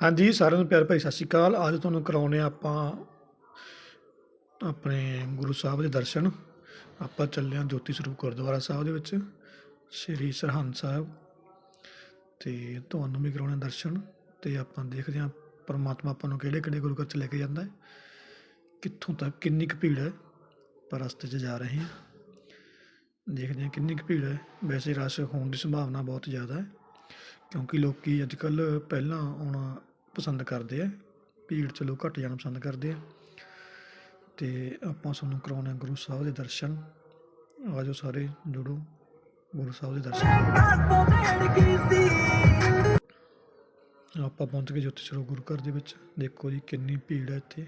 ਹਾਂਜੀ, ਸਾਰਿਆਂ ਨੂੰ ਪਿਆਰ ਭਾਈ ਸਤਿ ਸ਼੍ਰੀ ਅਕਾਲ। ਅੱਜ ਤੁਹਾਨੂੰ ਕਰਾਉਣੇ ਆਪਾਂ ਆਪਣੇ ਗੁਰੂ ਸਾਹਿਬ ਦੇ ਦਰਸ਼ਨ। ਆਪਾਂ ਚੱਲੇ ਹਾਂ ਜੋਤੀ ਸਰੂਪ ਗੁਰਦੁਆਰਾ ਸਾਹਿਬ ਦੇ ਵਿੱਚ, ਸ਼੍ਰੀ ਸਰਹੰਦ ਸਾਹਿਬ। ਤੇ ਤੁਹਾਨੂੰ ਵੀ ਕਰਾਉਣੇ ਦਰਸ਼ਨ ਤੇ ਆਪਾਂ ਦੇਖਦੇ ਹਾਂ ਪਰਮਾਤਮਾ ਆਪਾਂ ਨੂੰ ਕਿਹੜੇ ਕਿਹੜੇ ਗੁਰੂ ਘਰ ਚ ਲੈ ਕੇ ਜਾਂਦਾ ਹੈ, ਕਿੱਥੋਂ ਤੱਕ ਕਿੰਨੀ ਕੁ ਭੀੜ ਹੈ ਪਰ ਰਸਤੇ 'ਚ ਜਾ ਰਹੇ ਹਾਂ। ਦੇਖਦੇ ਹਾਂ ਕਿੰਨੀ ਕੁ ਭੀੜ ਹੈ। ਵੈਸੇ ਰਸ਼ ਹੋਣ ਦੀ ਸੰਭਾਵਨਾ ਬਹੁਤ ਜ਼ਿਆਦਾ ਹੈ, ਕਿਉਂਕਿ ਲੋਕੀ ਅੱਜ ਕੱਲ੍ਹ ਪਹਿਲਾਂ ਆਉਣਾ ਪਸੰਦ ਕਰਦੇ ਆ, ਭੀੜ 'ਚ ਲੋਕ ਘੱਟ ਜਾਣਾ ਪਸੰਦ ਕਰਦੇ ਆ। ਤੇ ਆਪਾਂ ਸਾਨੂੰ ਕਰਾਉਣੇ ਗੁਰੂ ਸਾਹਿਬ ਦੇ ਦਰਸ਼ਨ। ਆਜੋ ਸਾਰੇ ਜੁੜੋ ਗੁਰੂ ਸਾਹਿਬ ਦੇ ਦਰਸ਼ਨ। ਆਪਾਂ ਪਹੁੰਚ ਗਏ ਜੋਤੀ ਸਰੋ ਗੁਰੂ ਘਰ ਦੇ ਵਿੱਚ। ਦੇਖੋ ਜੀ ਕਿੰਨੀ ਭੀੜ ਹੈ ਇੱਥੇ।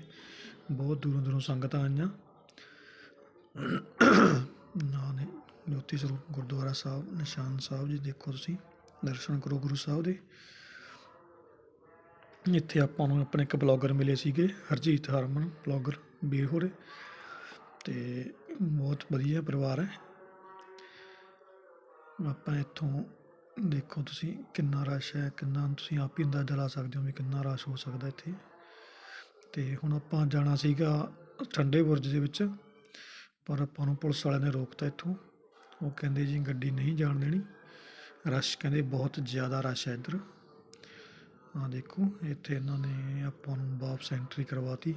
ਬਹੁਤ ਦੂਰੋਂ ਦੂਰੋਂ ਸੰਗਤਾਂ ਆਈਆਂ। ਨਾ ਜੋਤੀ ਸਰੋ ਗੁਰਦੁਆਰਾ ਸਾਹਿਬ, ਨਿਸ਼ਾਨ ਸਾਹਿਬ ਜੀ, ਦੇਖੋ ਤੁਸੀਂ। ਦਰਸ਼ਨ ਕਰੋ ਗੁਰੂ ਸਾਹਿਬ ਦੇ। ਇੱਥੇ ਆਪਾਂ ਨੂੰ ਆਪਣੇ ਇੱਕ ਬਲੌਗਰ ਮਿਲੇ ਸੀਗੇ, ਹਰਜੀਤ ਹਰਮਨ, ਬਲੌਗਰ ਵੀਰ ਹੋਰੇ। ਤੇ ਬਹੁਤ ਵਧੀਆ ਪਰਿਵਾਰ ਹੈ। ਆਪਾਂ ਇੱਥੋਂ ਦੇਖੋ ਤੁਸੀਂ ਕਿੰਨਾ ਰਸ਼ ਹੈ, ਕਿੰਨਾ ਤੁਸੀਂ ਆਪ ਹੀ ਅੰਦਾਜ਼ਾ ਲਾ ਸਕਦੇ ਹੋ ਵੀ ਕਿੰਨਾ ਰਸ਼ ਹੋ ਸਕਦਾ ਇੱਥੇ। ਤੇ ਹੁਣ ਆਪਾਂ ਜਾਣਾ ਸੀਗਾ ਠੰਡੇ ਬੁਰਜ ਦੇ ਵਿੱਚ, ਪਰ ਆਪਾਂ ਨੂੰ ਪੁਲਿਸ ਵਾਲਿਆਂ ਨੇ ਰੋਕਤਾ ਇੱਥੋਂ। ਉਹ ਕਹਿੰਦੇ ਜੀ ਗੱਡੀ ਨਹੀਂ ਜਾਣ ਦੇਣੀ। ਰਸ਼ ਕਹਿੰਦੇ ਬਹੁਤ ਜ਼ਿਆਦਾ ਰਸ਼ ਹੈ ਇੱਧਰ। ਆ ਦੇਖੋ, ਇੱਥੇ ਇਹਨਾਂ ਨੇ ਆਪਾਂ ਨੂੰ ਵਾਪਸ ਐਂਟਰੀ ਕਰਵਾਤੀ।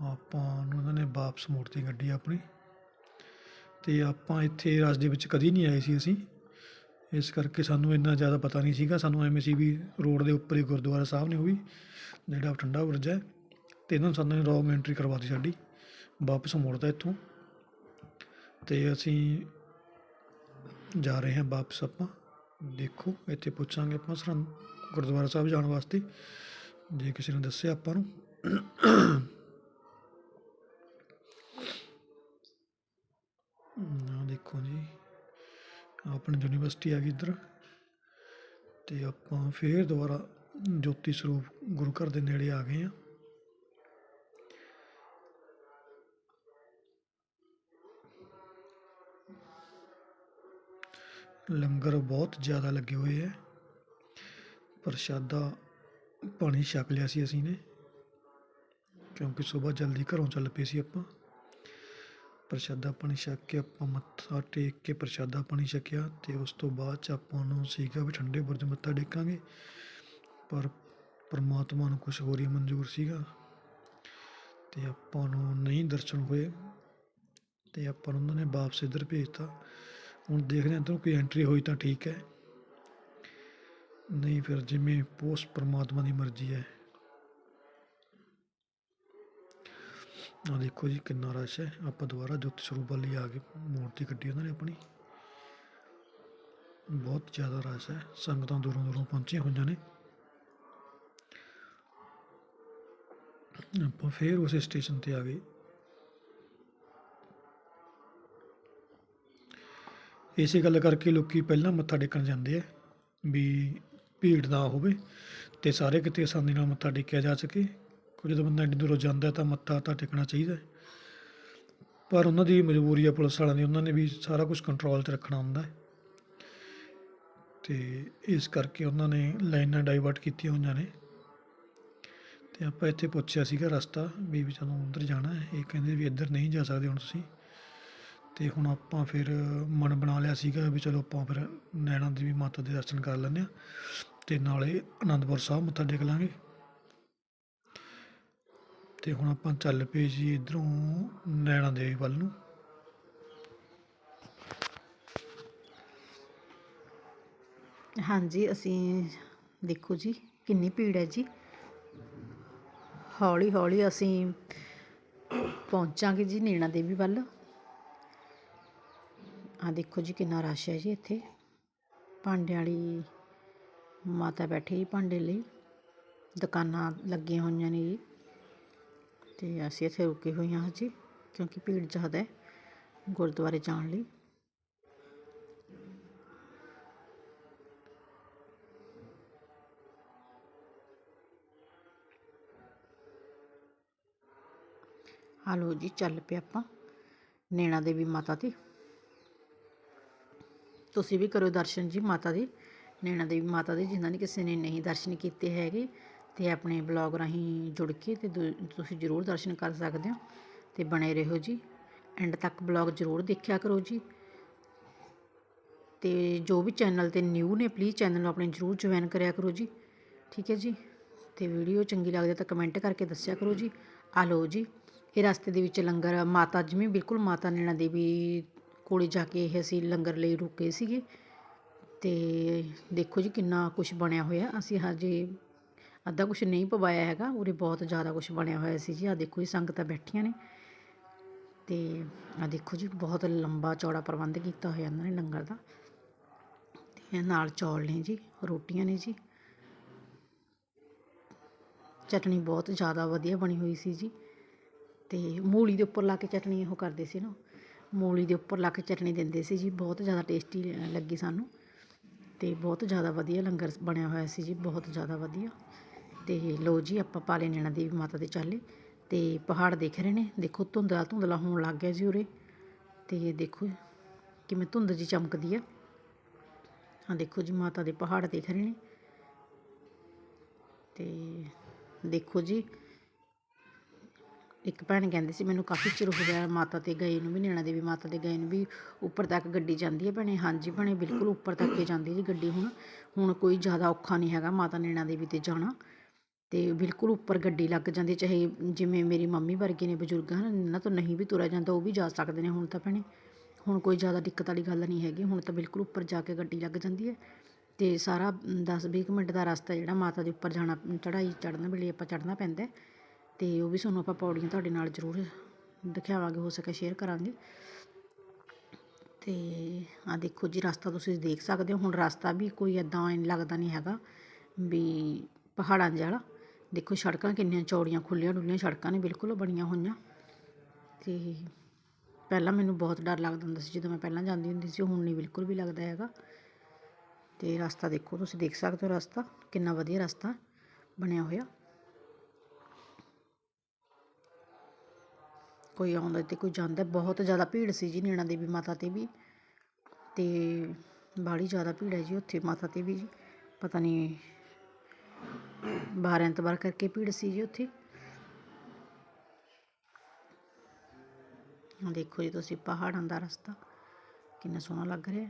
ਆਪਾਂ ਨੂੰ ਇਹਨਾਂ ਨੇ ਵਾਪਸ ਮੋੜਤੀ ਗੱਡੀ ਆਪਣੀ। ਤੇ ਆਪਾਂ ਇੱਥੇ ਰਸ਼ ਦੇ ਵਿੱਚ ਕਦੀ ਨਹੀਂ ਆਏ ਸੀ ਅਸੀਂ। ਇਸ ਕਰਕੇ ਸਾਨੂੰ ਇੰਨਾ ਜ਼ਿਆਦਾ ਪਤਾ ਨਹੀਂ ਸੀਗਾ। ਸਾਨੂੰ ਐਵੇਂ ਸੀ ਵੀ ਰੋਡ ਦੇ ਉੱਪਰ ਹੀ ਗੁਰਦੁਆਰਾ ਸਾਹਿਬ ਨੇ ਉਹ ਵੀ ਜਿਹੜਾ ਠੰਡਾ ਬੁਰਜ ਹੈ। ਤੇ ਇਹਨਾਂ ਨੇ ਸਾਨੂੰ ਰੋਂਗ ਐਂਟਰੀ ਕਰਵਾਤੀ ਸਾਡੀ। ਵਾਪਸ ਮੋੜਦਾ ਇੱਥੋਂ। ਤੇ ਅਸੀਂ ਜਾ ਰਹੇ ਹਾਂ ਵਾਪਸ ਆਪਾਂ। ਦੇਖੋ, ਇੱਥੇ ਪੁੱਛਾਂਗੇ ਆਪਾਂ ਸਰਹੰਦ ਗੁਰਦੁਆਰਾ ਸਾਹਿਬ ਜਾਣ ਵਾਸਤੇ। ਜੇ ਕਿਸੇ ਨੇ ਦੱਸਿਆ ਆਪਾਂ ਨੂੰ। ਆ ਦੇਖੋ ਜੀ। ਆਪਣੀ ਯੂਨੀਵਰਸਿਟੀ ਆ ਗਈ ਇੱਧਰ। ਤੇ ਆਪਾਂ ਫੇਰ ਦੁਬਾਰਾ ਜੋਤੀ ਸਰੂਪ ਗੁਰੂ ਘਰ ਦੇ ਨੇੜੇ ਆ ਗਏ ਆ ਲੰਗਰ ਬਹੁਤ ਜ਼ਿਆਦਾ ਲੱਗੇ ਹੋਏ ਹੈ। ਪ੍ਰਸ਼ਾਦਾ ਪਾਣੀ ਛਕ ਲਿਆ ਸੀ ਅਸੀਂ ਨੇ, ਕਿਉਂਕਿ ਸਵੇਰ ਜਲਦੀ ਘਰੋਂ ਚੱਲ ਪਏ ਸੀ ਆਪਾਂ। ਪ੍ਰਸ਼ਾਦਾ ਪਾਣੀ ਛਕ ਕੇ ਆਪਾਂ ਮੱਥਾ ਟੇਕ ਕੇ ਪ੍ਰਸ਼ਾਦਾ ਪਾਣੀ ਛਕਿਆ ਤੇ ਉਸ ਤੋਂ ਬਾਅਦ ਚ ਆਪਾਂ ਨੂੰ ਸੀਗਾ ਵੀ ਠੰਡੇ ਬੁਰਜ ਮੱਥਾ ਟੇਕਾਂਗੇ, ਪਰ ਪਰਮਾਤਮਾ ਨੂੰ ਕੁਝ ਹੋਰ ਹੀ ਮਨਜ਼ੂਰ ਸੀਗਾ। ਤੇ ਆਪਾਂ ਨੂੰ ਨਹੀਂ ਦਰਸ਼ਨ ਹੋਏ ਤੇ ਆਪਾਂ ਨੂੰ ਉਹਨਾਂ ਨੇ ਵਾਪਸ ਇੱਧਰ ਭੇਜਤਾ ਹੁਣ ਦੇਖਦੇ ਹਾਂ ਇੱਧਰੋਂ ਕੋਈ ਐਂਟਰੀ ਹੋਈ ਤਾਂ ਠੀਕ ਹੈ। ਨਹੀਂ ਫਿਰ ਜਿਵੇਂ ਪੋਸਟ ਪਰਮਾਤਮਾ ਦੀ ਮਰਜ਼ੀ ਹੈ। ਆ ਦੇਖੋ ਜੀ ਕਿੰਨਾ ਰਸ਼ ਹੈ। ਆਪਾਂ ਦੁਬਾਰਾ ਜੋਤੀ ਸਰੂਪ ਲਈ ਆ ਕੇ ਮੂਰਤੀ ਕੱਢੀ ਉਹਨਾਂ ਨੇ ਆਪਣੀ। ਬਹੁਤ ਜ਼ਿਆਦਾ ਰਸ਼ ਹੈ। ਸੰਗਤਾਂ ਦੂਰੋਂ ਦੂਰੋਂ ਪਹੁੰਚੀਆਂ ਹੋਈਆਂ ਨੇ। ਆਪਾਂ ਫੇਰ ਉਸੇ ਸਟੇਸ਼ਨ ਤੇ ਆ ਗਏ। ਇਸੇ ਗੱਲ ਕਰਕੇ ਲੋਕੀ ਪਹਿਲਾਂ ਮੱਥਾ ਟੇਕਣ ਜਾਂਦੇ ਆ ਵੀ ਭੀੜ ਨਾ ਹੋਵੇ ਤੇ ਸਾਰੇ ਕਿਤੇ ਆਸਾਨੀ ਨਾਲ ਮੱਥਾ ਟੇਕਿਆ ਜਾ ਸਕੇ। ਕੋਈ ਜਦੋਂ ਬੰਦਾ ਇੰਨੀ ਦੂਰੋਂ ਜਾਂਦਾ ਤਾਂ ਮੱਥਾ ਤਾਂ ਟੇਕਣਾ ਚਾਹੀਦਾ ਹੈ। ਪਰ ਉਹਨਾਂ ਦੀ ਮਜਬੂਰੀ ਆ, ਪੁਲਿਸ ਵਾਲਿਆਂ ਦੀ, ਉਹਨਾਂ ਨੇ ਵੀ ਸਾਰਾ ਕੁਝ ਕੰਟਰੋਲ 'ਚ ਰੱਖਣਾ ਹੁੰਦਾ ਹੈ। ਤੇ ਇਸ ਕਰਕੇ ਉਹਨਾਂ ਨੇ ਲਾਈਨਾਂ ਡਾਈਵਰਟ ਕੀਤੀਆਂ ਹੋਈਆਂ ਨੇ। ਤੇ ਆਪਾਂ ਇੱਥੇ ਪੁੱਛਿਆ ਸੀਗਾ ਰਸਤਾ ਵੀ ਵੀ ਸਾਨੂੰ ਉੱਧਰ ਜਾਣਾ ਹੈ। ਇਹ ਕਹਿੰਦੇ ਵੀ ਇੱਧਰ ਨਹੀਂ ਜਾ ਸਕਦੇ ਹੁਣ ਤੁਸੀਂ। ਤੇ ਹੁਣ ਆਪਾਂ ਫਿਰ ਮਨ ਬਣਾ ਲਿਆ ਸੀਗਾ ਵੀ ਚਲੋ ਆਪਾਂ ਫਿਰ ਨੈਣਾ ਦੇਵੀ ਮਾਤਾ ਦੇ ਦਰਸ਼ਨ ਕਰ ਲੈਂਦੇ ਆ ਤੇ ਨਾਲੇ ਆਨੰਦਪੁਰ ਸਾਹਿਬ ਮੱਥਾ ਟੇਕ ਲਾਂਗੇ। ਤੇ ਹੁਣ ਆਪਾਂ ਚੱਲ ਪਏ ਜੀ ਇਧਰੋਂ ਨੈਣਾ ਦੇਵੀ ਵੱਲ ਨੂੰ। ਹਾਂਜੀ, ਅਸੀਂ ਦੇਖੋ ਜੀ, ਕਿੰਨੀ ਭੀੜ ਹੈ ਜੀ। ਹੌਲੀ ਹੌਲੀ ਅਸੀਂ ਪਹੁੰਚਾਂਗੇ ਜੀ ਨੈਣਾ ਦੇਵੀ ਵੱਲ। ਆ ਦੇਖੋ ਜੀ ਕਿੰਨਾ ਰਸ਼ ਹੈ ਜੀ ਇੱਥੇ। ਭਾਂਡੇ ਵਾਲੀ ਮਾਤਾ ਬੈਠੀ ਜੀ ਭਾਂਡੇ ਲਈ, ਦੁਕਾਨਾਂ ਲੱਗੀਆਂ ਹੋਈਆਂ ਨੇ ਜੀ। ਤੇ ਅਸੀਂ ਇੱਥੇ ਰੁਕੇ ਹੋਏ ਹਾਂ ਜੀ ਕਿਉਂਕਿ ਭੀੜ ਜ਼ਿਆਦਾ ਹੈ ਗੁਰਦੁਆਰੇ ਜਾਣ ਲਈ। ਆ ਜੀ, ਚੱਲ ਪਏ ਆਪਾਂ ਨੈਣਾ ਦੇਵੀ ਮਾਤਾ ਦੀ। ਤੁਸੀਂ ਵੀ ਕਰੋ ਦਰਸ਼ਨ ਜੀ ਮਾਤਾ ਦੀ। ਨੈਣਾ ਦੇਵੀ ਮਾਤਾ ਦੇ, ਜਿਨ੍ਹਾਂ ਨੇ ਕਿਸੇ ਨੇ ਨਹੀਂ ਦਰਸ਼ਨ ਕੀਤੇ ਹੈਗੇ, ਤੇ ਆਪਣੇ ਬਲੌਗ ਰਾਹੀਂ ਜੁੜ ਕੇ ਤੇ ਦੁ- ਤੁਸੀਂ ਜ਼ਰੂਰ ਦਰਸ਼ਨ ਕਰ ਸਕਦੇ ਹੋ, ਤੇ ਬਣੇ ਰਹੋ ਜੀ। ਐਂਡ ਤੱਕ ਬਲੌਗ ਜ਼ਰੂਰ ਦੇਖਿਆ ਕਰੋ ਜੀ। ਤੇ ਜੋ ਵੀ ਚੈਨਲ ਤੇ ਨਿਊ ਨੇ ਪਲੀਜ਼ ਚੈਨਲ ਨੂੰ ਆਪਣੇ ਜ਼ਰੂਰ ਜੁਆਇਨ ਕਰਿਆ ਕਰੋ ਜੀ। ਠੀਕ ਹੈ ਜੀ? ਤੇ ਵੀਡੀਓ ਚੰਗੀ ਲੱਗਦੀ ਤਾਂ ਕਮੈਂਟ ਕਰਕੇ ਦੱਸਿਆ ਕਰੋ ਜੀ। ਆ ਲਓ ਜੀ, ਇਹ ਰਸਤੇ ਦੇ ਵਿੱਚ ਲੰਗਰ, ਮਾਤਾ, ਜਿਵੇਂ ਬਿਲਕੁਲ ਮਾਤਾ ਨੈਣਾ ਦੇਵੀ ਕੋਲੇ ਜਾ ਕੇ ਇਹ ਅਸੀਂ ਲੰਗਰ ਲਈ ਰੁਕੇ ਸੀਗੇ। ਅਤੇ ਦੇਖੋ ਜੀ ਕਿੰਨਾ ਕੁਛ ਬਣਿਆ ਹੋਇਆ। ਅਸੀਂ ਹਜੇ ਅੱਧਾ ਕੁਛ ਨਹੀਂ ਪਵਾਇਆ ਹੈਗਾ, ਉਰੇ ਬਹੁਤ ਜ਼ਿਆਦਾ ਕੁਛ ਬਣਿਆ ਹੋਇਆ ਸੀ ਜੀ। ਆ ਦੇਖੋ ਜੀ ਸੰਗਤਾਂ ਬੈਠੀਆਂ ਨੇ। ਤੇ ਆ ਦੇਖੋ ਜੀ ਬਹੁਤ ਲੰਬਾ ਚੌੜਾ ਪ੍ਰਬੰਧ ਕੀਤਾ ਹੋਇਆ ਇਹਨਾਂ ਨੇ ਲੰਗਰ ਦਾ। ਤੇ ਨਾਲ ਚੌਲ ਨੇ ਜੀ, ਰੋਟੀਆਂ ਨੇ ਜੀ। ਚਟਣੀ ਬਹੁਤ ਜ਼ਿਆਦਾ ਵਧੀਆ ਬਣੀ ਹੋਈ ਸੀ ਜੀ। ਤੇ ਮੂਲੀ ਦੇ ਉੱਪਰ ਲਾ ਕੇ ਚਟਣੀ ਉਹ ਕਰਦੇ ਸੀ ਨਾ। ਮੂਲੀ ਦੇ ਉੱਪਰ ਲਾ ਕੇ ਚਟਣੀ ਦਿੰਦੇ ਸੀ ਜੀ। ਬਹੁਤ ਜ਼ਿਆਦਾ ਟੇਸਟੀ ਲੱਗੀ ਸਾਨੂੰ। ਅਤੇ ਬਹੁਤ ਜ਼ਿਆਦਾ ਵਧੀਆ ਲੰਗਰ ਬਣਿਆ ਹੋਇਆ ਸੀ ਜੀ, ਬਹੁਤ ਜ਼ਿਆਦਾ ਵਧੀਆ। ਅਤੇ ਲਓ ਜੀ, ਆਪਾਂ ਪਾਲੇ ਨੈਣਾ ਦੇਵੀ ਮਾਤਾ ਦੇ ਚਾਲੇ ਅਤੇ ਪਹਾੜ ਦਿਖ ਰਹੇ ਨੇ। ਦੇਖੋ ਧੁੰਦਲਾ ਧੁੰਦਲਾ ਹੋਣ ਲੱਗ ਗਿਆ ਜੀ ਉਰੇ। ਅਤੇ ਦੇਖੋ ਕਿਵੇਂ ਧੁੰਦ ਜੀ ਚਮਕਦੀ ਆ। ਆ ਦੇਖੋ ਜੀ, ਮਾਤਾ ਦੇ ਪਹਾੜ ਦਿਖ ਰਹੇ ਨੇ। ਤੇ ਦੇਖੋ ਜੀ ਇੱਕ ਭੈਣ ਕਹਿੰਦੀ ਸੀ, ਮੈਨੂੰ ਕਾਫੀ ਚਿਰ ਹੋ ਗਿਆ ਮਾਤਾ ਤੇ ਗਏ ਨੂੰ ਵੀ ਨੈਣਾ ਦੇਵੀ ਮਾਤਾ ਦੇ ਗਏ ਨੂੰ ਵੀ ਉੱਪਰ ਤੱਕ ਗੱਡੀ ਜਾਂਦੀ ਹੈ ਭੈਣੇ। ਹਾਂਜੀ ਭੈਣੇ, ਬਿਲਕੁਲ ਉੱਪਰ ਤੱਕ ਹੀ ਜਾਂਦੀ ਜੀ ਗੱਡੀ ਹੁਣ। ਹੁਣ ਕੋਈ ਜ਼ਿਆਦਾ ਔਖਾ ਨਹੀਂ ਹੈਗਾ ਮਾਤਾ ਨੈਣਾ ਦੇਵੀ ਤੇ ਜਾਣਾ। ਤੇ ਬਿਲਕੁਲ ਉੱਪਰ ਗੱਡੀ ਲੱਗ ਜਾਂਦੀ, ਚਾਹੇ ਜਿਵੇਂ ਮੇਰੀ ਮੰਮੀ ਵਰਗੇ ਨੇ ਬਜ਼ੁਰਗ ਹਨ, ਇਹਨਾਂ ਤੋਂ ਨਹੀਂ ਵੀ ਤੁਰਿਆ ਜਾਂਦਾ, ਉਹ ਵੀ ਜਾ ਸਕਦੇ ਨੇ ਹੁਣ ਤਾਂ ਭੈਣੇ। ਹੁਣ ਕੋਈ ਜ਼ਿਆਦਾ ਦਿੱਕਤ ਵਾਲੀ ਗੱਲ ਨਹੀਂ ਹੈਗੀ, ਹੁਣ ਤਾਂ ਬਿਲਕੁਲ ਉੱਪਰ ਜਾ ਕੇ ਗੱਡੀ ਲੱਗ ਜਾਂਦੀ ਹੈ। ਤੇ ਸਾਰਾ 10-20 ਮਿੰਟ ਦਾ ਰਸਤਾ ਜਿਹੜਾ ਮਾਤਾ ਦੇ ਉੱਪਰ ਜਾਣਾ ਚੜਾਈ ਚੜਨ ਵੇਲੇ ਆਪਾਂ ਚੜਨਾ ਪੈਂਦਾ ਤੇ ਉਹ ਵੀ ਤੁਹਾਨੂੰ ਆਪਾਂ ਪੌੜੀਆਂ ਤੁਹਾਡੇ ਨਾਲ ਜ਼ਰੂਰ ਦਿਖਾਵਾਂਗੇ, ਹੋ ਸਕੇ ਸ਼ੇਅਰ ਕਰਾਂਗੇ। ਤੇ ਆ ਦੇਖੋ ਜੀ, ਰਸਤਾ ਤੁਸੀਂ ਦੇਖ ਸਕਦੇ ਹੋ। ਹੁਣ ਰਸਤਾ ਵੀ ਕੋਈ ਐਦਾਂ ਲੱਗਦਾ ਨਹੀਂ ਹੈਗਾ ਵੀ ਪਹਾੜਾਂ ਜਿਹਾ ਦੇਖੋ ਸੜਕਾਂ ਕਿੰਨੀਆਂ ਚੌੜੀਆਂ ਖੁੱਲੀਆਂ ਡੁੱਲੀਆਂ ਸੜਕਾਂ ਨੇ, ਬਿਲਕੁਲ ਬਣੀਆਂ ਹੋਈਆਂ। ਤੇ ਪਹਿਲਾਂ ਮੈਨੂੰ ਬਹੁਤ ਡਰ ਲੱਗਦਾ ਹੁੰਦਾ ਸੀ, ਜਦੋਂ ਮੈਂ ਪਹਿਲਾਂ ਜਾਂਦੀ ਹੁੰਦੀ ਸੀ, ਹੁਣ ਨਹੀਂ ਬਿਲਕੁਲ ਵੀ ਲੱਗਦਾ ਹੈਗਾ। ਤੇ ਰਸਤਾ ਦੇਖੋ, ਤੁਸੀਂ ਦੇਖ ਸਕਦੇ ਹੋ ਰਸਤਾ, ਕਿੰਨਾ ਵਧੀਆ ਰਸਤਾ ਬਣਿਆ ਹੋਇਆ। ਕੋਈ ਆਉਂਦਾ ਤੇ ਕੋਈ ਜਾਂਦਾ, ਬਹੁਤ ਜ਼ਿਆਦਾ ਭੀੜ ਸੀ ਜੀ ਨੈਣਾ ਦੇਵੀ ਮਾਤਾ ਤੇ ਵੀ। ਤੇ ਬਾੜੀ ਜ਼ਿਆਦਾ ਭੀੜ ਹੈ ਜੀ ਉੱਥੇ ਮਾਤਾ ਤੇ ਵੀ ਜੀ। ਪਤਾ ਨਹੀਂ ਬਾਹਰ ਐਤਵਾਰ ਕਰਕੇ ਭੀੜ ਸੀ ਜੀ ਉੱਥੇ। ਦੇਖੋ ਜੀ ਤੁਸੀਂ ਪਹਾੜਾਂ ਦਾ ਰਸਤਾ, ਕਿੰਨਾ ਸੋਹਣਾ ਲੱਗ ਰਿਹਾ।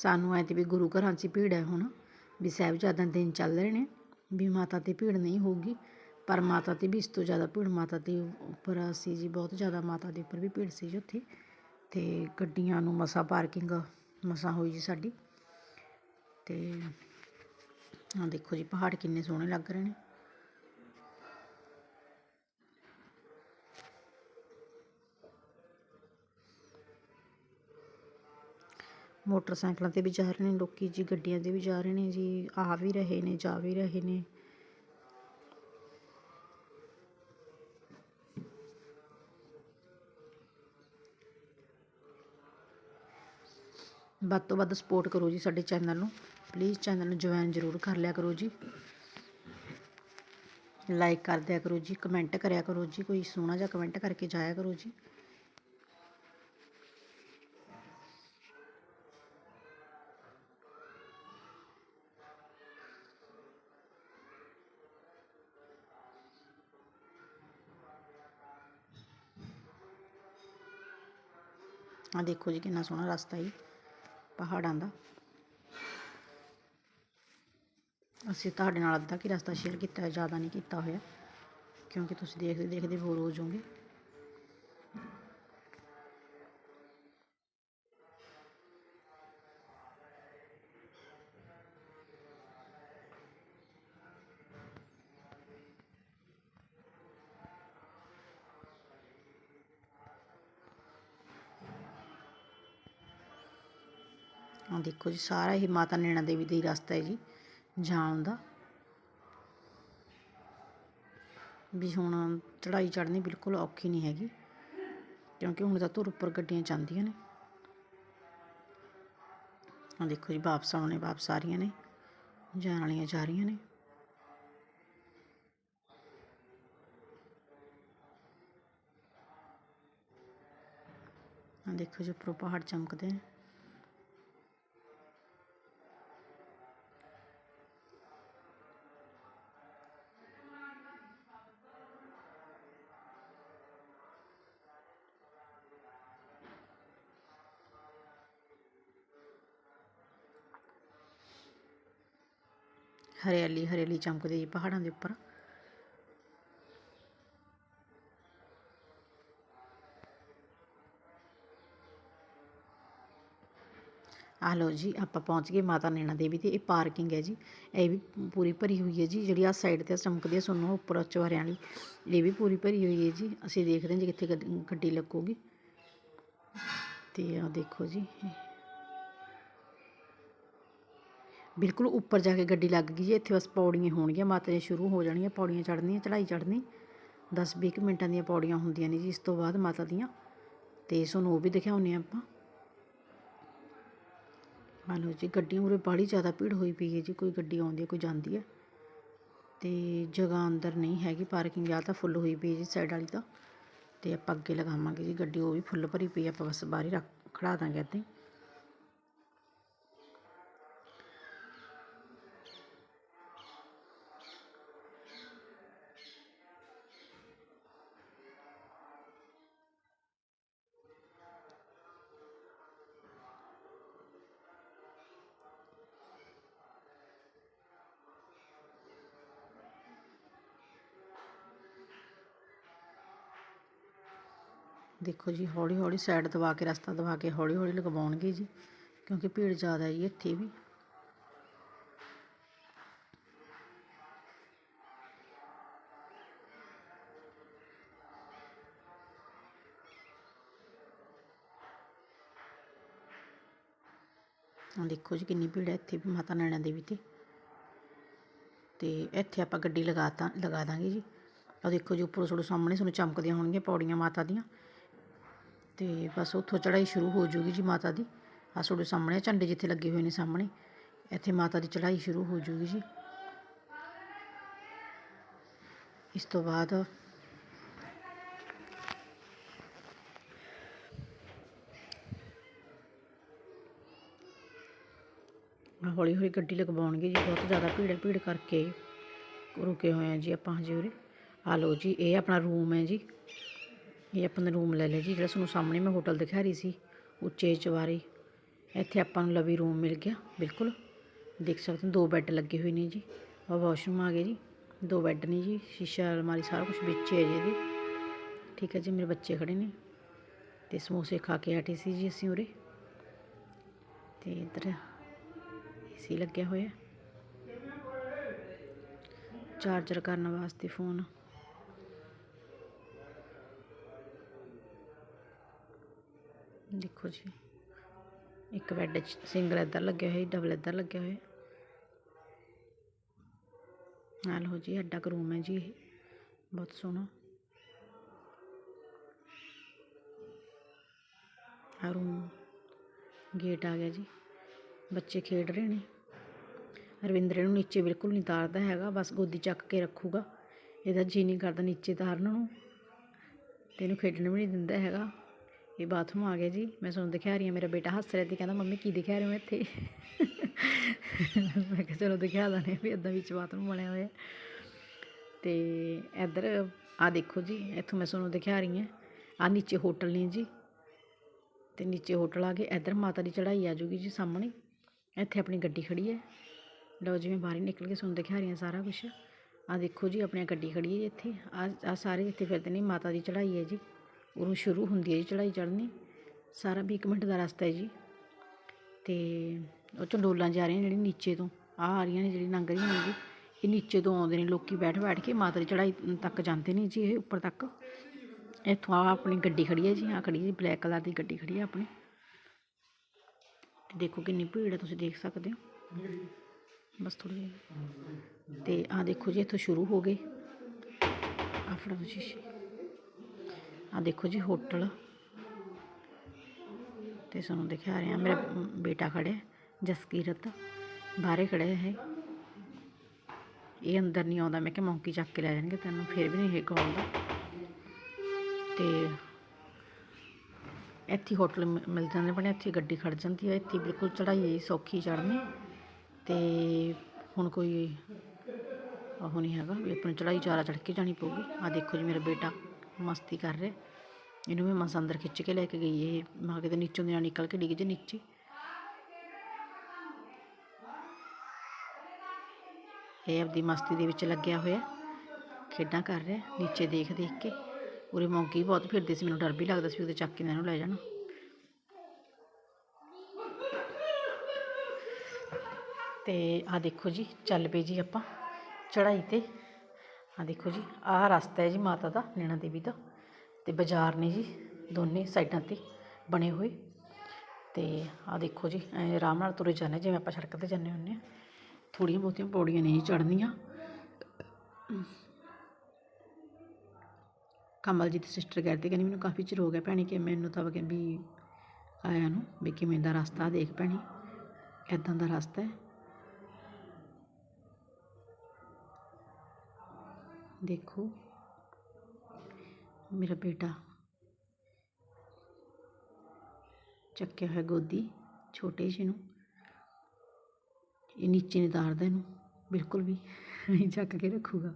ਸਾਨੂੰ ਐ ਤੇ ਵੀ ਗੁਰੂ ਘਰਾਂ 'ਚ ਹੀ ਭੀੜ ਹੈ ਹੁਣ, ਵੀ ਸਾਹਿਬਜ਼ਾਦਿਆਂ ਦੇ ਦਿਨ ਚੱਲ ਰਹੇ ਨੇ, ਵੀ ਮਾਤਾ ਤੇ ਭੀੜ ਨਹੀਂ ਹੋਊਗੀ, ਪਰ ਮਾਤਾ ਤੇ ਵੀ ਇਸ ਤੋਂ ਜ਼ਿਆਦਾ ਭੀੜ, ਮਾਤਾ ਦੇ ਉੱਪਰ ਸੀ ਜੀ ਬਹੁਤ ਜ਼ਿਆਦਾ ਮਾਤਾ ਦੇ ਉੱਪਰ ਵੀ ਭੀੜ ਸੀ ਜੀ ਉੱਥੇ ਅਤੇ ਗੱਡੀਆਂ ਨੂੰ ਮਸਾ ਪਾਰਕਿੰਗ ਮਸਾ ਹੋਈ ਜੀ ਸਾਡੀ ਅਤੇ ਆ ਦੇਖੋ ਜੀ ਪਹਾੜ ਕਿੰਨੇ ਸੋਹਣੇ ਲੱਗ ਰਹੇ ਨੇ। ਮੋਟਰਸਾਈਕਲਾਂ ਤੇ ਵੀ ਜਾ ਰਹੇ ਨੇ, ਲੋਕ ਜੀ ਗੱਡੀਆਂ ਤੇ ਵੀ ਜਾ ਰਹੇ ਨੇ ਜੀ, ਆ ਵੀ ਰਹੇ ਨੇ, ਜਾ ਵੀ ਰਹੇ ਨੇ। ਵੱਧ ਤੋਂ ਵੱਧ ਸਪੋਰਟ ਕਰੋ ਜੀ ਸਾਡੇ ਚੈਨਲ ਨੂੰ ਪਲੀਜ਼ ਚੈਨਲ ਨੂੰ ਜੁਆਇਨ ਜ਼ਰੂਰ ਕਰ ਲਿਆ ਕਰੋ ਜੀ। ਲਾਈਕ ਕਰ ਦਿਆ ਕਰੋ ਜੀ ਕਮੈਂਟ ਕਰਿਆ ਕਰੋ ਜੀ, ਕੋਈ ਸੋਹਣਾ ਜਿਹਾ ਕਮੈਂਟ ਕਰਕੇ ਜਾਇਆ ਕਰੋ ਜੀ। ਆ ਦੇਖੋ ਜੀ ਕਿੰਨਾ ਸੋਹਣਾ ਰਸਤਾ ਹੈ ਪਹਾੜਾਂ ਦਾ। ਅਸੀਂ ਤੁਹਾਡੇ ਨਾਲ ਅੱਧਾ ਕੀ ਰਸਤਾ ਸ਼ੇਅਰ ਕੀਤਾ ਹੈ, ਜ਼ਿਆਦਾ ਨਹੀਂ ਕੀਤਾ ਹੋਇਆ, ਕਿਉਂਕਿ ਤੁਸੀਂ ਦੇਖਦੇ ਦੇਖਦੇ ਬੋਰ ਹੋ ਜਾਓਗੇ। ਆਹ ਦੇਖੋ ਜੀ, ਸਾਰਾ ਇਹ ਮਾਤਾ ਨੈਣਾ ਦੇਵੀ ਦਾ ਹੀ ਰਸਤਾ ਹੈ ਜੀ, ਜਾਣ ਦਾ। ਵੀ ਹੁਣ ਚੜਾਈ ਚੜਨੀ ਬਿਲਕੁਲ ਔਖੀ ਨਹੀਂ ਹੈਗੀ, ਕਿਉਂਕਿ ਹੁਣ ਤਾਂ ਧੁਰ ਉੱਪਰ ਗੱਡੀਆਂ ਜਾਂਦੀਆਂ ਨੇ। ਆ ਦੇਖੋ ਜੀ, ਵਾਪਸ ਆਉਣੇ, ਵਾਪਸ ਆ ਰਹੀਆਂ ਨੇ, ਜਾਣ ਵਾਲੀਆਂ ਜਾ ਰਹੀਆਂ ਨੇ। ਆ ਦੇਖੋ ਜੀ, ਉੱਪਰੋਂ ਪਹਾੜ ਚਮਕਦੇ ਨੇ। ਹਰਿਆਲੀ ਹਰਿਆਲੀ ਚਮਕਦੇ ਜੀ ਪਹਾੜਾਂ ਦੇ ਉੱਪਰ। ਆ ਲਓ ਜੀ, ਆਪਾਂ ਪਹੁੰਚ ਗਏ ਮਾਤਾ ਨੈਣਾ ਦੇਵੀ ਤੇ, ਇਹ ਪਾਰਕਿੰਗ ਹੈ ਜੀ। ਇਹ ਵੀ ਪੂਰੀ ਭਰੀ ਹੋਈ ਹੈ ਜੀ, ਜਿਹੜੀ ਆ ਸਾਈਡ ਤੇ ਚਮਕਦੀ ਹੈ ਸੁਣੋ ਉੱਪਰ ਚਵਾਰਿਆਂ ਵਾਲੀ ਇਹ ਵੀ ਪੂਰੀ ਭਰੀ ਹੋਈ ਹੈ ਜੀ। ਅਸੀਂ ਦੇਖਦੇ ਹਾਂ ਜੀ ਕਿੱਥੇ ਗੱਡ- ਗੱਡੀ ਲੱਗੂਗੀ। ਤੇ ਆ ਦੇਖੋ ਜੀ ਬਿਲਕੁਲ ਉੱਪਰ ਜਾ ਕੇ ਗੱਡੀ ਲੱਗ ਗਈ ਜੀ ਇੱਥੇ ਬਸ ਪੌੜੀਆਂ ਹੋਣਗੀਆਂ ਮਾਤਾ ਜੀ ਸ਼ੁਰੂ ਹੋ ਜਾਣੀਆਂ ਪੌੜੀਆਂ ਚੜ੍ਹਨੀਆਂ ਚੜ੍ਹਾਈ ਚੜ੍ਹਨੀ। 10-20 ਕੁ ਮਿੰਟਾਂ ਦੀਆਂ ਪੌੜੀਆਂ ਹੁੰਦੀਆਂ ਨੇ ਜੀ ਇਸ ਤੋਂ ਬਾਅਦ ਮਾਤਾ ਦੀਆਂ। ਤੇ ਤੁਹਾਨੂੰ ਉਹ ਵੀ ਦਿਖਾਉਂਦੇ ਹਾਂ ਆਪਾਂ। ਆ ਲਓ ਜੀ ਗੱਡੀਆਂ ਉਰੇ ਬਾਹਲੀ ਜ਼ਿਆਦਾ ਭੀੜ ਹੋਈ ਪਈ ਹੈ ਜੀ ਕੋਈ ਗੱਡੀ ਆਉਂਦੀ ਹੈ ਕੋਈ ਜਾਂਦੀ ਹੈ। ਤੇ ਜਗ੍ਹਾ ਅੰਦਰ ਨਹੀਂ ਹੈਗੀ ਪਾਰਕਿੰਗ ਆ ਤਾਂ ਫੁੱਲ ਹੋਈ ਪਈ ਹੈ ਜੀ ਸਾਈਡ ਵਾਲੀ ਤਾਂ। ਤੇ ਆਪਾਂ ਅੱਗੇ ਲਗਾਵਾਂਗੇ ਜੀ ਗੱਡੀ ਉਹ ਵੀ ਫੁੱਲ ਭਰੀ ਪਈ ਹੈ, ਆਪਾਂ ਬਸ ਬਾਹਰ ਹੀ ਰੱਖ ਖੜਾ ਦਾਂਗੇ ਇੱਦਾਂ ਦੇਖੋ ਜੀ ਹੌਲੀ ਹੌਲੀ ਸਾਈਡ ਦਬਾ ਕੇ, ਰਸਤਾ ਦਬਾ ਕੇ ਹੌਲੀ ਹੌਲੀ ਲਗਵਾਉਣਗੇ ਜੀ, ਕਿਉਂਕਿ ਭੀੜ ਜ਼ਿਆਦਾ ਹੈ ਜੀ ਇੱਥੇ ਵੀ। ਆਹ ਦੇਖੋ ਜੀ ਕਿੰਨੀ ਭੀੜ ਹੈ ਇੱਥੇ ਵੀ, ਮਾਤਾ ਨੈਣਾ ਦੇਵੀ ਤੇ। ਤੇ ਇੱਥੇ ਆਪਾਂ ਗੱਡੀ ਲਗਾਤਾ ਲਗਾ ਦਾਂਗੇ ਜੀ। ਆ ਦੇਖੋ ਜੀ, ਉੱਪਰੋਂ ਤੁਹਾਡੇ ਸਾਹਮਣੇ ਤੁਹਾਨੂੰ ਚਮਕਦੀਆਂ ਹੋਣਗੀਆਂ ਪੌੜੀਆਂ ਮਾਤਾ ਦੀਆਂ। ਤੇ ਬਸ ਉੱਥੋਂ ਚੜ੍ਹਾਈ ਸ਼ੁਰੂ ਹੋ ਜੂਗੀ ਜੀ ਮਾਤਾ ਦੀ। ਆ ਤੁਹਾਡੇ ਸਾਹਮਣੇ ਆ, ਝੰਡੇ ਜਿੱਥੇ ਲੱਗੇ ਹੋਏ ਨੇ ਸਾਹਮਣੇ। ਇੱਥੇ ਮਾਤਾ ਦੀ ਚੜ੍ਹਾਈ ਸ਼ੁਰੂ ਹੋ ਜੂਗੀ ਜੀ। ਇਸ ਤੋਂ ਬਾਅਦ ਹੌਲੀ ਹੌਲੀ ਗੱਡੀ ਲਗਵਾਉਣਗੇ ਜੀ, ਬਹੁਤ ਜ਼ਿਆਦਾ ਭੀੜ ਭੀੜ ਕਰਕੇ ਰੁਕੇ ਹੋਏ ਆ ਜੀ ਆਪਾਂ ਹਜੇ ਉਰੇ। ਆ ਲਓ ਜੀ, ਇਹ ਆਪਣਾ ਰੂਮ ਹੈ ਜੀ। ਇਹ ਆਪਾਂ ਨੇ ਰੂਮ ਲੈ ਲਿਆ ਜੀ, ਜਿਹੜਾ ਤੁਹਾਨੂੰ ਸਾਹਮਣੇ ਮੈਂ ਹੋਟਲ ਦਿਖਾ ਰਹੀ ਸੀ, ਉੱਚੇ ਚਵਾਰੇ ਇੱਥੇ ਆਪਾਂ ਨੂੰ ਲਵੀ ਰੂਮ ਮਿਲ ਗਿਆ, ਬਿਲਕੁਲ। ਦੇਖ ਸਕਦੇ ਹੋ, ਦੋ ਬੈੱਡ ਲੱਗੇ ਹੋਏ ਨੇ ਜੀ। ਆ ਵਾਸ਼ਰੂਮ ਆ ਗਏ ਜੀ, ਦੋ ਬੈੱਡ ਨੇ ਜੀ, ਸ਼ੀਸ਼ਾ, ਅਲਮਾਰੀ, ਸਾਰਾ ਕੁਝ ਵਿੱਚ ਹੈ ਜੀ ਇਹਦੇ। ਠੀਕ ਹੈ ਜੀ, ਮੇਰੇ ਬੱਚੇ ਖੜੇ ਨੇ। ਤੇ ਸਮੋਸੇ ਖਾ ਕੇ ਹਟੇ ਸੀ ਜੀ ਅਸੀਂ ਉਰੇ। ਤੇ ਇੱਧਰ ਏਸੀ ਲੱਗਿਆ ਹੋਇਆ। ਚਾਰਜਰ ਕਰਨ ਵਾਸਤੇ ਫੋਨ ਦੇਖੋ ਜੀ। ਇੱਕ ਬੈੱਡ ਸਿੰਗਲ ਇੱਧਰ ਲੱਗਿਆ ਹੋਇਆ ਡਬਲ ਇੱਧਰ ਲੱਗਿਆ ਹੋਇਆ। ਨਾਲ ਹੋ ਜੀ, ਅੱਡਾ ਕੁ ਰੂਮ ਹੈ ਜੀ ਇਹ। ਬਹੁਤ ਸੋਹਣਾ। ਆ ਰੂਮ ਗੇਟ ਆ ਗਿਆ ਜੀ। ਬੱਚੇ ਖੇਡ ਰਹੇ ਨੇ। ਰਵਿੰਦਰ ਨੂੰ ਨੀਚੇ ਬਿਲਕੁਲ ਨਹੀਂ ਤਾਰਦਾ ਹੈਗਾ, ਬਸ ਗੋਦੀ ਚੱਕ ਕੇ ਰੱਖੂਗਾ। ਇਹਦਾ ਜੀ ਨਹੀਂ ਕਰਦਾ ਨੀਚੇ ਤਾਰਨ ਨੂੰ। ਤੇ ਇਹਨੂੰ ਖੇਡਣ ਵੀ ਨਹੀਂ ਦਿੰਦਾ ਹੈਗਾ। ਇਹ ਬਾਥਰੂਮ ਆ ਗਿਆ ਜੀ। ਮੈਂ ਤੁਹਾਨੂੰ ਦਿਖਾ ਰਹੀ ਹਾਂ, ਮੇਰਾ ਬੇਟਾ ਹੱਸ ਰਿਹਾ ਸੀ, ਕਹਿੰਦਾ, ਮੰਮੀ, ਕੀ ਦਿਖਾ ਰਹੇ ਹੋ ਇੱਥੇ? ਮੈਂ ਕਿਹਾ, ਚਲੋ, ਦਿਖਾ ਦਾਂ ਵੀ ਇਦਾਂ ਵਿੱਚ ਬਾਥਰੂਮ ਬਣਿਆ ਹੋਇਆ ਤੇ ਇੱਧਰ ਆ ਦੇਖੋ ਜੀ, ਇੱਥੋਂ ਮੈਂ ਤੁਹਾਨੂੰ ਦਿਖਾ ਰਹੀ ਹਾਂ। ਆ ਨੀਚੇ ਹੋਟਲ ਨੇ ਜੀ। ਤੇ ਨੀਚੇ ਹੋਟਲ ਆ ਗਏ ਇੱਧਰ ਮਾਤਾ ਦੀ ਚੜ੍ਹਾਈ ਆ ਜੂਗੀ ਜੀ ਸਾਹਮਣੇ। ਇੱਥੇ ਆਪਣੀ ਗੱਡੀ ਖੜੀ ਹੈ। ਲਓ ਜੀ, ਮੈਂ ਬਾਹਰ ਹੀ ਨਿਕਲ ਕੇ ਤੁਹਾਨੂੰ ਦਿਖਾ ਰਹੀ ਹਾਂ ਸਾਰਾ ਕੁਝ ਆ ਦੇਖੋ ਜੀ ਆਪਣੀ ਗੱਡੀ ਖੜੀ ਹੈ ਜੀ ਇੱਥੇ। ਆ ਆ ਸਾਰੇ ਇੱਥੇ ਫਿਰਦੇ ਨੇ, ਮਾਤਾ ਦੀ ਚੜ੍ਹਾਈ ਹੈ ਜੀ। ਉਰੋਂ ਸ਼ੁਰੂ ਹੁੰਦੀ ਹੈ ਜੀ ਚੜ੍ਹਾਈ ਚੜ੍ਹਨੀ। ਸਾਰਾ ਵੀ 1 ਮਿੰਟ ਦਾ ਰਸਤਾ ਹੈ ਜੀ। ਤੇ ਉਹ ਚੋਂ ਡੋਲਾਂ ਜਾ ਰਹੀਆਂ ਜਿਹੜੀ ਨੀਚੇ ਤੋਂ ਆ ਆ ਰਹੀਆਂ ਨੇ ਜਿਹੜੀ ਲੰਘ ਰਹੀਆਂ ਨੇ ਜੀ। ਇਹ ਨੀਚੇ ਤੋਂ ਆਉਂਦੇ ਨੇ ਲੋਕੀ ਬੈਠ ਬੈਠ ਕੇ, ਮਾਤਾ ਦੀ ਚੜ੍ਹਾਈ ਤੱਕ ਜਾਂਦੇ ਨੇ ਜੀ ਇਹ ਉੱਪਰ ਤੱਕ। ਇੱਥੋਂ ਆ ਆਪਣੀ ਗੱਡੀ ਖੜੀ ਹੈ ਜੀ ਆ ਖੜੀ ਜੀ, ਬਲੈਕ ਕਲਰ ਦੀ ਗੱਡੀ ਖੜੀ ਹੈ ਆਪਣੀ। ਤੇ ਦੇਖੋ ਕਿੰਨੀ ਭੀੜ ਹੈ, ਤੁਸੀਂ ਦੇਖ ਸਕਦੇ ਹੋ। ਬਸ ਥੋੜੀ ਜਿਹੀ। ਤੇ ਆ ਦੇਖੋ ਜੀ, ਇੱਥੋਂ ਸ਼ੁਰੂ ਹੋ ਗਏ। ਆ ਫੜੋ ਜੀ। ਆ ਦੇਖੋ ਜੀ ਹੋਟਲ। ਤੇ ਤੁਹਾਨੂੰ ਦਿਖਾ ਰਿਹਾ ਮੇਰਾ ਬੇਟਾ ਖੜਿਆ, ਜਸਕੀਰਤ। ਬਾਹਰੇ ਖੜਿਆ ਹੈ ਇਹ ਅੰਦਰ ਨਹੀਂ ਆਉਂਦਾ, ਮੈਂ ਕਿ ਮੌਂਕੀ ਚੱਕ ਕੇ ਲੈ ਜਾਣਗੇ ਤੈਨੂੰ, ਫਿਰ ਵੀ ਨਹੀਂ ਇਹ ਗਾਉਂਦਾ ਤੇ ਇੱਥੇ ਹੋਟਲ ਮਿ- ਮਿਲ ਜਾਂਦੇ ਬਣੇ, ਇੱਥੇ ਗੱਡੀ ਖੜ ਜਾਂਦੀ ਹੈ ਇੱਥੇ ਬਿਲਕੁਲ ਚੜਾਈ ਸੌਖੀ ਚੜ੍ਹਨੀ। ਤੇ ਹੁਣ ਕੋਈ ਉਹ ਨਹੀਂ ਹੈਗਾ, ਵੀ ਆਪਣੀ ਚੜਾਈ ਚਾਰਾ ਚੜ੍ਹ ਕੇ ਜਾਣੀ ਪਊਗੀ। ਆ ਦੇਖੋ ਜੀ ਮੇਰਾ ਬੇਟਾ। ਮਸਤੀ ਕਰ ਰਿਹਾ। ਇਹਨੂੰ ਮੈਂ ਮਸਾਂ ਅੰਦਰ ਖਿੱਚ ਕੇ ਲੈ ਕੇ ਗਈ। ਇਹ ਮੈਂ ਕਿਤੇ ਨੀਚੋਂ ਦੀ ਨਾ ਨਿਕਲ ਕੇ ਡਿੱਗ ਜੇ ਨੀਚੇ। ਇਹ ਆਪਦੀ ਮਸਤੀ ਦੇ ਵਿੱਚ ਲੱਗਿਆ ਹੋਇਆ। ਖੇਡਾਂ ਕਰ ਰਿਹਾ। ਨੀਚੇ ਦੇਖ ਦੇਖ ਕੇ। ਉਰੇ ਮੌਂਕੀ ਬਹੁਤ ਫਿਰਦੇ ਸੀ। ਮੈਨੂੰ ਡਰ ਵੀ ਲੱਗਦਾ ਸੀ ਉਹਦੇ ਚੱਕ ਕੇ ਇਹਨੂੰ ਲੈ ਜਾਣਾ। ਤੇ ਆ ਦੇਖੋ ਜੀ, ਚੱਲ ਪਏ ਜੀ ਆਪਾਂ। ਚੜਾਈ ਤੇ। ਆ ਦੇਖੋ ਜੀ, ਆਹ ਰਸਤਾ ਹੈ ਜੀ ਮਾਤਾ ਦਾ, ਨੈਣਾ ਦੇਵੀ ਦਾ ਤੇ ਬਾਜ਼ਾਰ ਨੇ ਜੀ ਦੋਨੇ ਸਾਈਡਾਂ ਤੇ ਬਣੇ ਹੋਏ। ਤੇ ਆ ਦੇਖੋ ਜੀ, ਐਂ ਆਰਾਮ ਨਾਲ ਤੁਰੇ ਜਾਂਦੇ ਜਿਵੇਂ ਆਪਾਂ ਸੜਕ ਤੇ ਜਾਂਦੇ ਹੁੰਦੇ ਆ। ਥੋੜੀਆਂ ਬਹੁਤੀਆਂ ਪੌੜੀਆਂ ਨਹੀਂ ਚੜ੍ਹਨੀਆਂ। ਕਮਲਜੀਤ ਸਿਸਟਰ ਕਹਿੰਦੇ ਕਹਿੰਦੀ, ਮੈਨੂੰ ਕਾਫੀ ਚਿਰ ਹੋ ਗਿਆ ਭੈਣੇ ਕਿ ਮੈਨੂੰ ਤਾਂ ਵੀ ਆਇਆ ਨੂੰ, ਵੀ ਕਿਵੇਂ ਦਾ ਰਸਤਾ ਦੇਖ ਭੈਣੀ। ਐਦਾਂ ਦਾ ਰਸਤਾ ਹੈ। ਦੇਖੋ। ਮੇਰਾ ਬੇਟਾ ਚੱਕਿਆ ਹੋਇਆ ਗੋਦੀ, ਛੋਟੇ ਜਿਹੇ ਨੂੰ, ਇਹ ਨੀਚੇ ਨਹੀਂ ਤਾਰਦਾ ਇਹਨੂੰ, ਬਿਲਕੁਲ ਵੀ ਨਹੀਂ ਚੱਕ ਕੇ ਰੱਖੂਗਾ।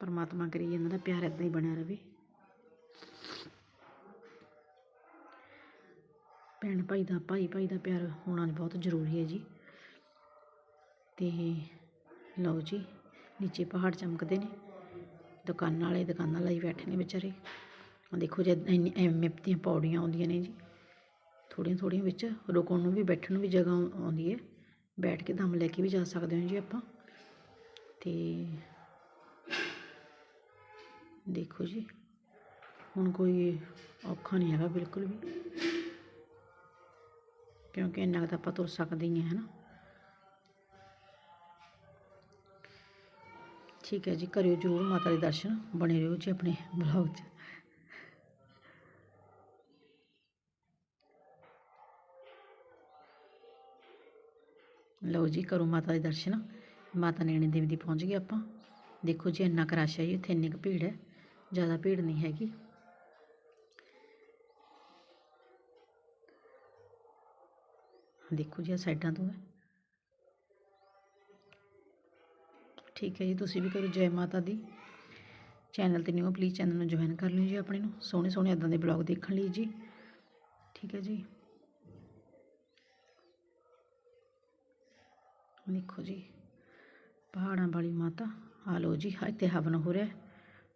ਪਰਮਾਤਮਾ ਕਰੀ ਇਹਨਾਂ ਦਾ ਪਿਆਰ ਇਦਾਂ ਹੀ ਬਣਿਆ ਰਵੇ। ਭੈਣ ਭਾਈ ਦਾ, ਭਾਈ ਭਾਈ ਦਾ ਪਿਆਰ ਹੋਣਾ ਬਹੁਤ ਜ਼ਰੂਰੀ ਹੈ ਜੀ। ਤੇ ਲਓ ਜੀ, ਨੀਚੇ ਪਹਾੜ ਚਮਕਦੇ ਨੇ। ਦੁਕਾਨਾਂ ਵਾਲੇ ਦੁਕਾਨਾਂ ਲਾਈ ਬੈਠੇ ਨੇ ਵਿਚਾਰੇ। ਆਹ ਦੇਖੋ ਜੇ ਇੰਨੀ ਐਵੇਂ ਦੀਆਂ ਪੌੜੀਆਂ ਆਉਂਦੀਆਂ ਨੇ ਜੀ। ਥੋੜ੍ਹੀਆਂ ਥੋੜ੍ਹੀਆਂ ਵਿੱਚ ਰੁਕਣ ਨੂੰ ਵੀ, ਬੈਠਣ ਨੂੰ ਵੀ ਜਗ੍ਹਾ ਆਉਂਦੀ ਹੈ। ਬੈਠ ਕੇ ਦਮ ਲੈ ਕੇ ਵੀ ਜਾ ਸਕਦੇ ਹੋ ਜੀ ਆਪਾਂ। ਅਤੇ ਦੇਖੋ ਜੀ, ਹੁਣ ਕੋਈ ਔਖਾ ਨਹੀਂ ਹੈਗਾ ਬਿਲਕੁਲ ਵੀ। ਕਿਉਂਕਿ ਇੰਨਾ ਕੁ ਤਾਂ ਆਪਾਂ ਤੁਰ ਸਕਦੇ ਹੀ ਹਾਂ, ਹੈ ਨਾ? ਠੀਕ ਹੈ ਜੀ, ਕਰਿਓ ਜਰੂਰ ਮਾਤਾ ਦੇ ਦਰਸ਼ਨ, ਬਣੇ ਰਹੋ ਜੀ ਆਪਣੇ ਬਲੌਗ 'ਚ। ਲਓ ਜੀ, ਕਰੋ ਮਾਤਾ ਦੇ ਦਰਸ਼ਨ। ਮਾਤਾ ਨੈਣੀ ਦੇਵੀ ਦੀ ਪਹੁੰਚ ਗਏ ਆਪਾਂ। ਦੇਖੋ ਜੀ, ਇੰਨਾ ਕੁ ਰਸ਼ ਹੈ ਜੀ ਇੱਥੇ ਇੰਨੀ ਕੁ ਭੀੜ ਹੈ, ਜ਼ਿਆਦਾ ਭੀੜ ਨਹੀਂ ਹੈਗੀ। ਦੇਖੋ ਜੀ ਆ ਸਾਈਡਾਂ ਤੋਂ ਹੈ। ਠੀਕ ਹੈ ਜੀ, ਤੁਸੀਂ ਵੀ ਕਰੋ ਜੈ ਮਾਤਾ ਦੀ। ਚੈਨਲ ਤੇ ਨਿਊ ਪਲੀਜ਼ ਚੈਨਲ ਨੂੰ ਜੁਆਇਨ ਕਰ ਲਿਓ ਜੀ ਆਪਣੇ ਨੂੰ। ਸੋਹਣੇ ਸੋਹਣੇ ਇਦਾਂ ਦੇ ਬਲੌਗ ਦੇਖਣ ਲਈ ਜੀ। ਠੀਕ ਹੈ ਜੀ। ਦੇਖੋ ਜੀ, ਪਹਾੜਾਂ ਵਾਲੀ ਮਾਤਾ। ਆ ਲਓ ਜੀ ਇੱਥੇ ਹਵਨ ਹੋ ਰਿਹਾ। ਹੈ।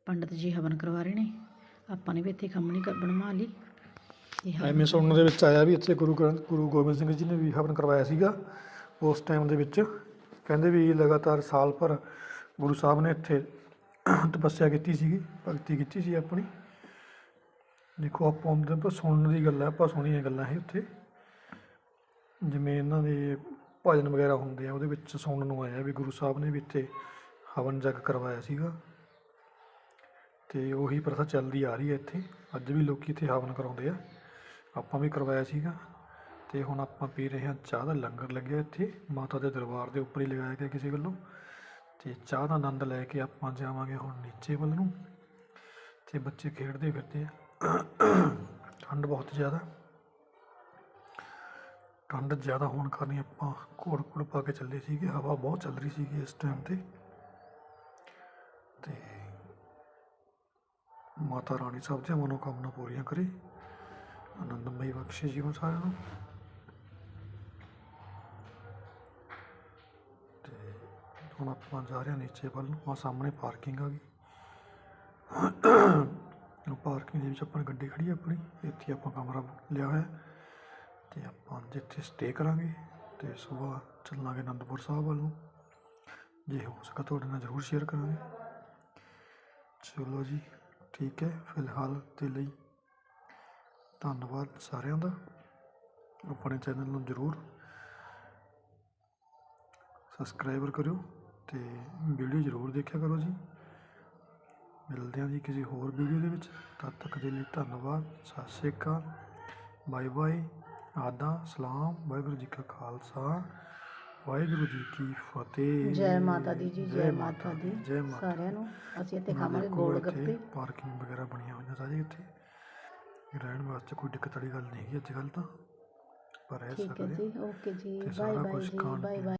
ਪੰਡਤ ਜੀ ਹਵਨ ਕਰਵਾ ਰਹੇ ਨੇ। ਆਪਾਂ ਨੇ ਵੀ ਇੱਥੇ ਖੰਮਣੀ ਕਰ ਬਣਵਾ ਲਈ। ਇਹ ਹਵਨ ਐਵੇਂ ਸੁਣਨ ਦੇ ਵਿੱਚ ਆਇਆ ਵੀ ਇੱਥੇ ਗੁਰੂ ਗ੍ਰੰਥ, ਗੁਰੂ ਗੋਬਿੰਦ ਸਿੰਘ ਜੀ ਨੇ ਵੀ ਹਵਨ ਕਰਵਾਇਆ ਸੀਗਾ, ਉਸ ਟਾਈਮ ਦੇ ਵਿੱਚ। ਕਹਿੰਦੇ ਵੀ ਲਗਾਤਾਰ ਸਾਲ ਭਰ ਗੁਰੂ ਸਾਹਿਬ ਨੇ ਇੱਥੇ ਤਪੱਸਿਆ ਕੀਤੀ ਸੀਗੀ, ਭਗਤੀ ਕੀਤੀ ਸੀ ਆਪਣੀ। ਦੇਖੋ, ਆਪਾਂ ਉਹਦੇ ਪਰ ਸੁਣਨ ਦੀ ਗੱਲ ਹੈ, ਆਪਾਂ ਸੁਣੀਆਂ ਗੱਲਾਂ ਇਹ ਉੱਥੇ। ਜਿਵੇਂ ਇਹਨਾਂ ਦੇ ਭਜਨ ਵਗੈਰਾ ਹੁੰਦੇ ਆ, ਉਹਦੇ ਵਿੱਚ ਸੁਣਨ ਨੂੰ ਆਇਆ ਵੀ ਗੁਰੂ ਸਾਹਿਬ ਨੇ ਵੀ ਇੱਥੇ ਹਵਨ ਜਗ ਕਰਵਾਇਆ ਸੀਗਾ। ਤੇ ਉਹੀ ਪ੍ਰਥਾ ਚੱਲਦੀ ਆ ਰਹੀ ਹੈ ਇੱਥੇ। ਅੱਜ ਵੀ ਲੋਕੀ ਇੱਥੇ ਹਵਨ ਕਰਾਉਂਦੇ ਆ। ਆਪਾਂ ਵੀ ਕਰਵਾਇਆ ਸੀਗਾ। ਤੇ ਹੁਣ ਆਪਾਂ ਪੀ ਰਹੇ ਹਾਂ ਚਾਹ ਦਾ ਲੰਗਰ ਲੱਗਿਆ ਇੱਥੇ। ਮਾਤਾ ਦੇ ਦਰਬਾਰ ਦੇ ਉੱਪਰ ਹੀ ਲਗਾਇਆ ਗਿਆ ਕਿਸੇ ਵੱਲੋਂ। ਤੇ ਚਾਹ ਦਾ ਆਨੰਦ ਲੈ ਕੇ ਆਪਾਂ ਜਾਵਾਂਗੇ ਹੁਣ ਨੀਚੇ ਵੱਲ ਨੂੰ। ਤੇ ਬੱਚੇ ਖੇਡਦੇ ਫਿਰਦੇ ਆ। ਠੰਡ ਬਹੁਤ ਜ਼ਿਆਦਾ। ਠੰਡ ਜ਼ਿਆਦਾ ਹੋਣ ਕਾਰਨ ਆਪਾਂ ਘੋੜ ਘੋੜ ਪਾ ਕੇ ਚੱਲੇ ਸੀਗੇ। ਹਵਾ ਬਹੁਤ ਚੱਲ ਰਹੀ ਸੀਗੀ ਇਸ ਟਾਈਮ ਤੇ। ਤੇ ਮਾਤਾ ਰਾਣੀ ਸਭ ਦੀਆਂ ਮਨੋਕਾਮਨਾ ਪੂਰੀਆਂ ਕਰੇ। ਆਨੰਦਮਈ ਬਖਸ਼ੇ ਜੀਵਨ ਸਾਰਿਆਂ ਨੂੰ। ਹੁਣ ਆਪਾਂ ਜਾ ਰਹੇ ਹਾਂ ਨੀਚੇ ਵੱਲ ਨੂੰ। ਆ ਸਾਹਮਣੇ ਪਾਰਕਿੰਗ ਆ ਗਈ। ਪਾਰਕਿੰਗ ਦੇ ਵਿੱਚ ਆਪਾਂ ਗੱਡੀ ਖੜੀ ਹੈ ਆਪਣੀ। ਇੱਥੇ ਆਪਾਂ ਕਮਰਾ ਲਿਆ ਹੋਇਆ। ਹੈ ਤੇ ਆਪਾਂ ਜਿੱਥੇ ਸਟੇ ਕਰਾਂਗੇ ਤੇ ਸਵੇਰ ਚੱਲਾਂਗੇ ਅਨੰਦਪੁਰ ਸਾਹਿਬ ਵੱਲ ਨੂੰ। ਜੇ ਹੋ ਸਕਾ ਤੁਹਾਡੇ ਨਾਲ ਜ਼ਰੂਰ ਸ਼ੇਅਰ ਕਰਾਂਗੇ। ਚਲੋ ਜੀ, ਠੀਕ ਹੈ। ਫਿਲਹਾਲ ਦੇ ਲਈ ਧੰਨਵਾਦ ਸਾਰਿਆਂ ਦਾ। ਆਪਣੇ ਚੈਨਲ ਨੂੰ ਜ਼ਰੂਰ ਸਬਸਕ੍ਰਾਈਬਰ ਕਰਿਓ। ਤੇ ਵੀਡੀਓ ਜ਼ਰੂਰ ਦੇਖਿਆ ਕਰੋ ਜੀ। ਮਿਲਦੇ ਹਾਂ ਜੀ ਕਿਸੇ ਹੋਰ ਵੀਡੀਓ ਦੇ ਵਿੱਚ। ਤਦ ਤੱਕ ਦੇ ਲਈ ਧੰਨਵਾਦ। ਸਤਿ ਸ਼੍ਰੀ ਅਕਾਲ। Bye bye. ਆਦਾ ਸਲਾਮ। ਵਾਹਿਗੁਰੂ ਜੀ ਕਾ ਖਾਲਸਾ। ਵਾਹਿਗੁਰੂ ਜੀ ਕੀ ਫਤਿਹ। ਜੈ ਮਾਤਾ ਦੀ ਜੀ ਜੈ ਮਾਤਾ ਦੀ। ਜੈ ਮਾਤਾ ਸਾਰਿਆਂ ਨੂੰ ਅਸੀਂ ਇੱਥੇ ਖਾਵਾਂਗੇ ਗੋਲ ਗੱਪੇ। ਪਾਰਕਿੰਗ ਵਗੈਰਾ ਬਣੀਆਂ ਹੋਈਆਂ ਸਾਰੀ ਇੱਥੇ। ਰਹਿਣ ਵਾਸਤੇ ਕੋਈ ਦਿੱਕਤ ਵਾਲੀ ਗੱਲ ਨਹੀਂ ਅੱਜ ਕੱਲ੍ਹ ਤਾਂ। ਪਰ ਰਹਿ ਠੀਕ ਹੈ ਸਕਦੇ ਜੀ ਓਕੇ ਜੀ। ਬਾਏ ਬਾਏ ਜੀ ਬਾਏ ਬਾਏ।